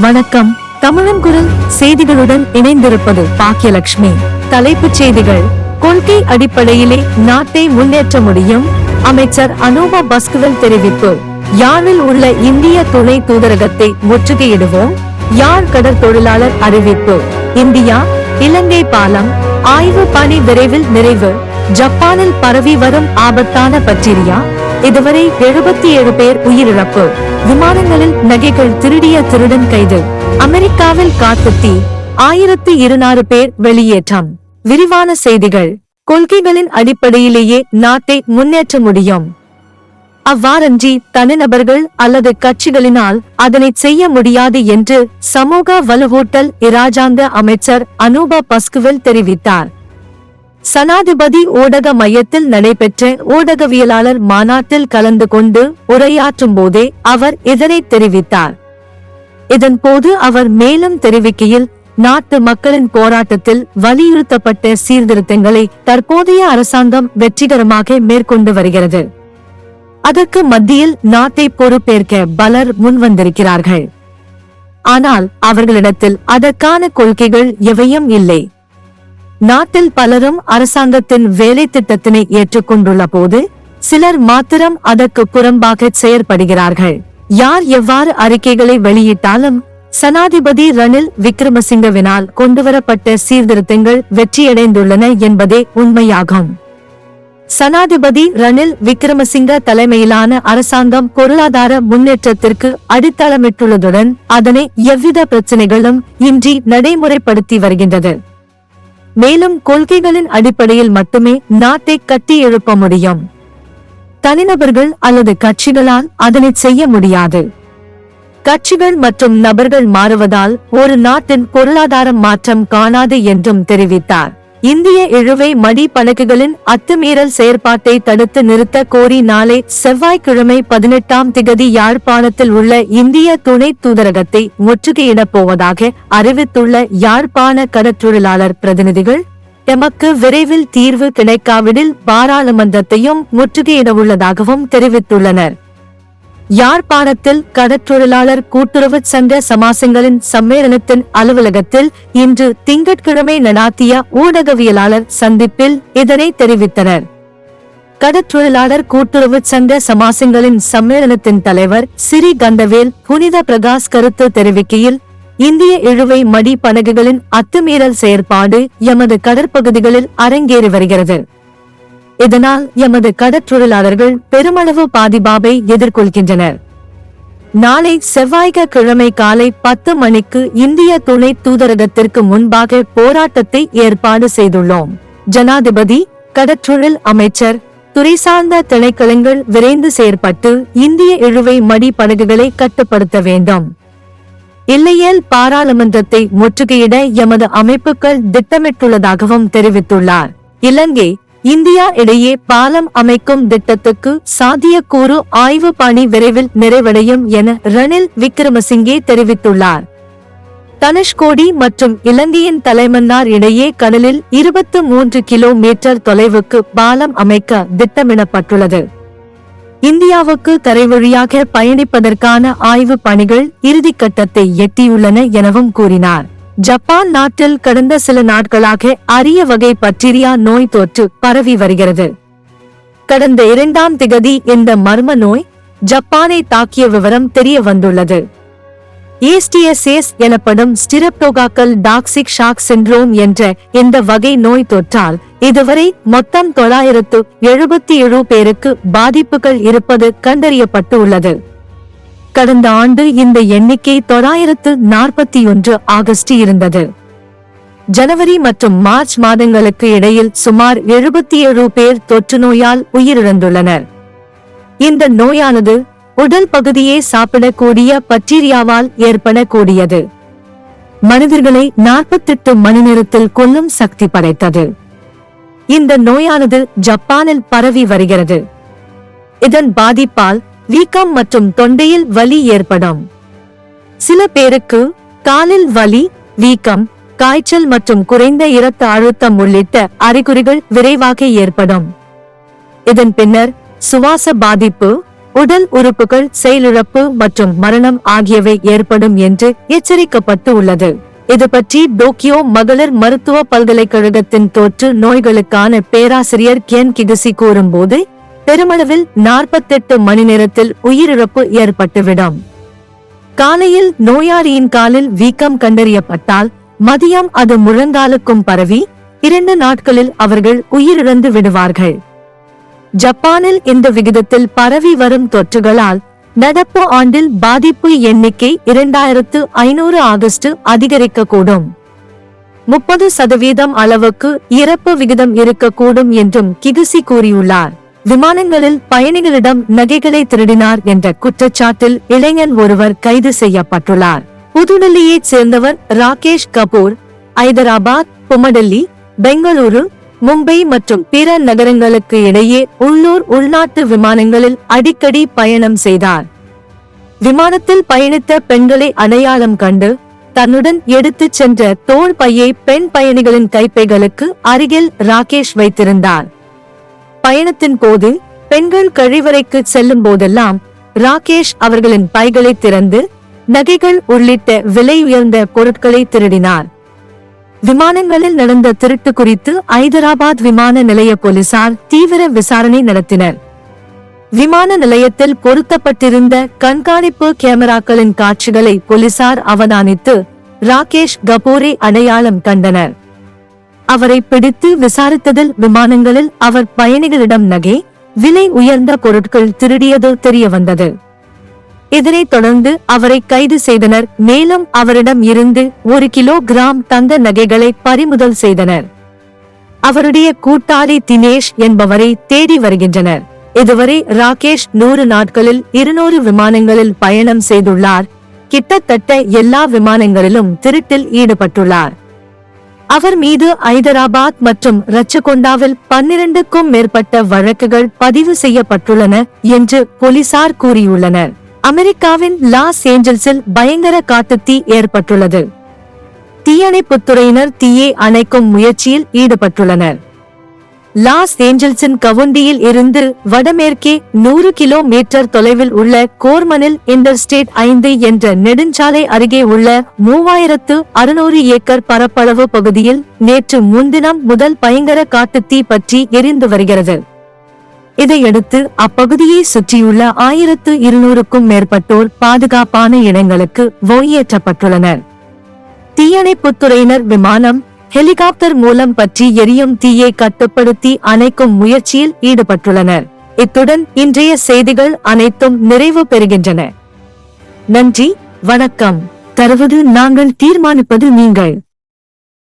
வணக்கம். தமிழன் குரல் செய்திகளுடன் இணைந்திருப்பது பாக்கியலட்சுமி தலைப்புச் செய்திகள். கொள்கை அடிப்படையிலே நாட்டை முன்னேற்ற முடியும். அமைச்சர் அனூபா பஸ்குவல் தெரிவிப்பு. யாழில் உள்ள இந்திய துணை தூதரகத்தை முற்றுகையிடுவோம். யாழ் கடற்தொழிலாளர் அறிவிப்பு. இந்தியா இலங்கை பாலம் ஆய்வு பணி விரைவில் நிறைவு. ஜப்பானில் பரவி வரும் ஆபத்தான பக்டீரியா இதுவரை எழுபத்தி ஏழு பேர் உயிரிழப்பு. விமானங்களில் நகைகள் திருடிய திருடன் கைது. அமெரிக்காவில் காட்டு ஆயிரத்தி இருநூறு பேர் வெளியேற்றம். விரிவான செய்திகள். கொள்கைகளின் அடிப்படையிலேயே நாட்டை முன்னேற்ற முடியும். அவ்வாறன்றி தனிநபர்கள் அல்லது கட்சிகளினால் அதனை செய்ய முடியாது என்று சமூக வலுவூட்டல் இராஜாங்க அமைச்சர் அனூபா பஸ்குவல் தெரிவித்தார். சனாதிபதி ஊடக மையத்தில் நடைபெற்ற ஊடகவியலாளர் மாநாட்டில் கலந்து கொண்டு உரையாற்றும் போதே அவர் இதனை தெரிவித்தார். இதன்போது அவர் மேலும் தெரிவிக்கையில் நாட்டு மக்களின் போராட்டத்தில் வலியுறுத்தப்பட்ட சீர்திருத்தங்களை தற்போதைய அரசாங்கம் வெற்றிகரமாக மேற்கொண்டு வருகிறது. அதற்கு மத்தியில் நாட்டை பொறுப்பேற்க பலர் முன்வந்திருக்கிறார்கள். ஆனால் அவர்களிடத்தில் அதற்கான கொள்கைகள் எவையும் இல்லை. நாட்டில் பலரும் அரசாங்கத்தின் வேலை திட்டத்தினை ஏற்றுக்கொண்டுள்ள போது சிலர் மாத்திரம் அதற்கு புறம்பாக செயற்படுகிறார்கள். யார் எவ்வாறு அறிக்கைகளை வெளியிட்டாலும் சனாதிபதி ரணில் விக்ரமசிங்கவினால் கொண்டுவரப்பட்ட சீர்திருத்தங்கள் வெற்றியடைந்துள்ளன என்பதே உண்மையாகும். சனாதிபதி ரணில் விக்ரமசிங்க தலைமையிலான அரசாங்கம் பொருளாதார முன்னேற்றத்திற்கு அடித்தளமிட்டுள்ளதுடன் அதனை எவ்வித பிரச்சனைகளும் இன்றி நடைமுறைப்படுத்தி வருகின்றது. மேலும் கொள்கைகளின் அடிப்படையில் மட்டுமே நாட்டை கட்டி எழுப்ப முடியும். தனிநபர்கள் அல்லது கட்சிகளால் அதனை செய்ய முடியாது. கட்சிகள் மற்றும் நபர்கள் மாறுவதால் ஒரு நாட்டின் பொருளாதார மாற்றம் காணாது என்றும் தெரிவித்தார். இந்திய இழுவை மடி பணக்குகளின் அத்துமீறல் செயற்பாட்டை தடுத்து நிறுத்த கோரி நாளை செவ்வாய்க்கிழமை பதினெட்டாம் திகதி யாழ்ப்பாணத்தில் உள்ள இந்திய துணை தூதரகத்தை முற்றுகையிடப் போவதாக அறிவித்துள்ள யாழ்ப்பாண கடற்றொழிலாளர் பிரதிநிதிகள் எமக்கு விரைவில் தீர்வு கிடைக்காவிடில் பாராளுமன்றத்தையும் முற்றுகையிட உள்ளதாகவும் தெரிவித்துள்ளனர். யாழ்ப்பாணத்தில் கடற்றொழிலாளர் கூட்டுறவு சங்க சமாசங்களின் சம்மேளனத்தின் அலுவலகத்தில் இன்று திங்கட்கிழமை நடாத்திய ஊடகவியலாளர் சந்திப்பில் இதனை தெரிவித்தனர். கடற்றொழிலாளர் கூட்டுறவு சங்க சமாசங்களின் சம்மேளனத்தின் தலைவர் சிறி கந்தவேல் புனித பிரகாஷ் கருத்து தெரிவிக்கையில் இந்திய இழுவை மடி படகுகளின் அத்துமீறல் செயற்பாடு எமது கடற்பகுதிகளில் அரங்கேறி வருகிறது. இதனால் எமது கடற்றொழிலாளர்கள் பெருமளவு பாதிபாவை எதிர்கொள்கின்றனர். நாளை செவ்வாய்க்கிழமை காலை பத்து மணிக்கு இந்திய துணை தூதரகத்திற்கு முன்பாக போராட்டத்தை ஏற்பாடு செய்துள்ளோம். ஜனாதிபதி கடற்றொழில் அமைச்சர் துறை சார்ந்த திணைக்களங்கள் விரைந்து செயற்பட்டு இந்திய இழுவை மடி படகுகளை கட்டுப்படுத்த வேண்டும். இல்லையேல் பாராளுமன்றத்தை முற்றுகையிட எமது அமைப்புகள் திட்டமிட்டுள்ளதாகவும் தெரிவித்துள்ளார். இலங்கை இந்தியா இடையே பாலம் அமைக்கும் திட்டத்துக்கு சாத்தியக்கூறு ஆய்வு பணி விரைவில் நிறைவடையும் என ரணில் விக்ரமசிங்கே தெரிவித்துள்ளார். தனுஷ்கோடி மற்றும் இலங்கையின் தலைமன்னார் இடையே கடலில் இருபத்து மூன்று கிலோமீட்டர் தொலைவுக்கு பாலம் அமைக்க திட்டமிடப்பட்டுள்ளது. இந்தியாவுக்கு தரைவழியாக பயணிப்பதற்கான ஆய்வு பணிகள் இறுதிக்கட்டத்தை எட்டியுள்ளன எனவும் கூறினார். ஜப்பான் நாட்டில் கடந்த சில நாட்களாக அரிய வகை பட்டிரியா நோய் தொற்று பரவி வருகிறது. கடந்த இரண்டாம் திகதி இந்த மர்ம நோய் ஜப்பானை தாக்கிய விவரம் தெரிய வந்துள்ளது. ஏஸ்டிஎஸ்எஸ் எனப்படும் ஸ்டிரப்டோகாக்கல் டாக்ஸிக் ஷாக் சிண்ட்ரோம் என்ற இந்த வகை நோய் தொற்றால் இதுவரை மொத்தம் தொள்ளாயிரத்து எழுபத்தி ஏழு பேருக்கு பாதிப்புகள் இருப்பது கண்டறியப்பட்டு உள்ளது கடந்த ஆண்டு இந்த எண்ணிக்கை தொள்ளாயிரத்து நாற்பத்தி ஒன்று ஆகஸ்ட் இருந்தது. ஜனவரி மற்றும் மார்ச் மாதங்களுக்கு இடையில் சுமார் எழுபத்தி ஏழு பேர் தொற்று நோயால் உயிரிழந்துள்ளனர். இந்த நோயானது உடல் பகுதியை சாப்பிடக்கூடிய பக்டீரியாவால் ஏற்படக்கூடியது. மனிதர்களை நாற்பத்தெட்டு மணி நேரத்தில் கொல்லும் சக்தி படைத்தது. இந்த நோயானது ஜப்பானில் பரவி வருகிறது. இதன் பாதிப்பால் வீக்கம் மற்றும் தொண்டையில் வலி ஏற்படும். சில பேருக்கு காலில் வலி வீக்கம் காய்ச்சல் மற்றும் குறைந்த இரத்த அழுத்தம் உள்ளிட்ட அறிகுறிகள் விரைவாக ஏற்படும். இதன் பின்னர் சுவாச பாதிப்பு உடல் உறுப்புகள் செயலிழப்பு மற்றும் மரணம் ஆகியவை ஏற்படும் என்று எச்சரிக்கப்பட்டு உள்ளது. இது பற்றி டோக்கியோ மகளிர் மருத்துவ பல்கலைக்கழகத்தின் தொற்று நோய்களுக்கான பேராசிரியர் கென் கிகுசி கூறும்போது பெருமளவில் நாற்பத்தெட்டு மணி நேரத்தில் உயிரிழப்பு ஏற்பட்டுவிடும். காலையில் நோயாளியின் காலில் வீக்கம் கண்டறியப்பட்டால் மதியம் அது முழங்காலுக்கும் பரவி இரண்டு நாட்களில் அவர்கள் உயிரிழந்து விடுவார்கள். ஜப்பானில் இந்த விகிதத்தில் பரவி வரும் தொற்றுகளால் நடப்பு ஆண்டில் பாதிப்பு எண்ணிக்கை இரண்டாயிரத்து ஐநூறு ஆகஸ்ட் அதிகரிக்கக்கூடும். முப்பது சதவீதம் அளவுக்கு இறப்பு விகிதம் இருக்கக்கூடும் என்றும் கிகுசி கூறியுள்ளார். விமானங்களில் பயணிகளிடம் நகைகளை திருடினார் என்ற குற்றச்சாட்டில் இளைஞன் ஒருவர் கைது செய்யப்பட்டுள்ளார். புதுடெல்லியைச் சேர்ந்தவர் ராகேஷ் கபூர் ஐதராபாத் புமடெல்லி பெங்களூரு மும்பை மற்றும் பிற நகரங்களுக்கு இடையே உள்ளூர் உள்நாட்டு விமானங்களில் அடிக்கடி பயணம் செய்தார். விமானத்தில் பயணித்த பெண்களை அடையாளம் கண்டு தன்னுடன் எடுத்துச் சென்ற தோள் பையை பெண் பயணிகளின் கைப்பைகளுக்கு அருகில் ராகேஷ் வைத்திருந்தார். பயணத்தின் போது பெண்கள் கழிவறைக்கு செல்லும் போதெல்லாம் ராகேஷ் அவர்களின் பைகளை திறந்து நகைகள் உள்ளிட்ட விலை உயர்ந்த பொருட்களை திருடினார். விமானங்களில் நடந்த திருட்டு குறித்து ஐதராபாத் விமான நிலைய போலீசார் தீவிர விசாரணை நடத்தினர். விமான நிலையத்தில் பொருத்தப்பட்டிருந்த கண்காணிப்பு கேமராக்களின் காட்சிகளை போலீசார் அவதானித்து ராகேஷ் கபூரை அடையாளம் கண்டனர். அவரை பிடித்து விசாரித்ததில் விமானங்களில் அவர் பயணிகளிடம் நகை விலை உயர்ந்த பொருட்கள் திருடியது தெரிய வந்தது. இதனைத் தொடர்ந்து அவரை கைது செய்தனர். மேலும் அவரிடம் இருந்து ஒரு கிலோ கிராம் தங்க நகைகளை பறிமுதல் செய்தனர். அவருடைய கூட்டாளி தினேஷ் என்பவரை தேடி வருகின்றனர். இதுவரை ராகேஷ் நூறு நாட்களில் இருநூறு விமானங்களில் பயணம் செய்துள்ளார். கிட்டத்தட்ட எல்லா விமானங்களிலும் திருட்டில் ஈடுபட்டுள்ளார். அவர் மீது ஐதராபாத் மற்றும் ரச்சகொண்டாவில் பன்னிரண்டுக்கும் மேற்பட்ட வழக்குகள் பதிவு செய்யப்பட்டுள்ளன என்று போலீசார் கூறியுள்ளனர். அமெரிக்காவின் லாஸ் ஏஞ்சல்ஸில் பயங்கர காட்டுத்தீ ஏற்பட்டுள்ளது. தீயணைப்புத்துறையினர் தீயை அணைக்கும் முயற்சியில் ஈடுபட்டுள்ளனர். லாஸ் ஏஞ்சல்ஸின் கவுண்டியில் இருந்து வடமேற்கே நூறு கிலோமீட்டர் தொலைவில் உள்ள கோர்மனில் இன்டர்ஸ்டேட் ஐந்து என்ற நெடுஞ்சாலை அருகே உள்ள மூவாயிரத்து அறுநூறு ஏக்கர் பரப்பளவு பகுதியில் நேற்று முன்தினம் முதல் பயங்கர காட்டுத்தீ பற்றி எரிந்து வருகிறது. இதையடுத்து அப்பகுதியை சுற்றியுள்ள ஆயிரத்து இருநூறுக்கும் மேற்பட்டோர் பாதுகாப்பான இடங்களுக்கு ஓய்யேற்றப்பட்டுள்ளனர். தீயணைப்புத்துறையினர் விமானம் ஹெலிகாப்டர் மூலம் பற்றி எரியும் தீயை கட்டுப்படுத்தி அணைக்கும் முயற்சியில் ஈடுபட்டுள்ளனர். இத்துடன் இன்றைய செய்திகள் அனைத்தும் நிறைவு பெறுகின்றன. நன்றி வணக்கம். தருவது நாங்கள் தீர்மானிப்பது நீங்கள்.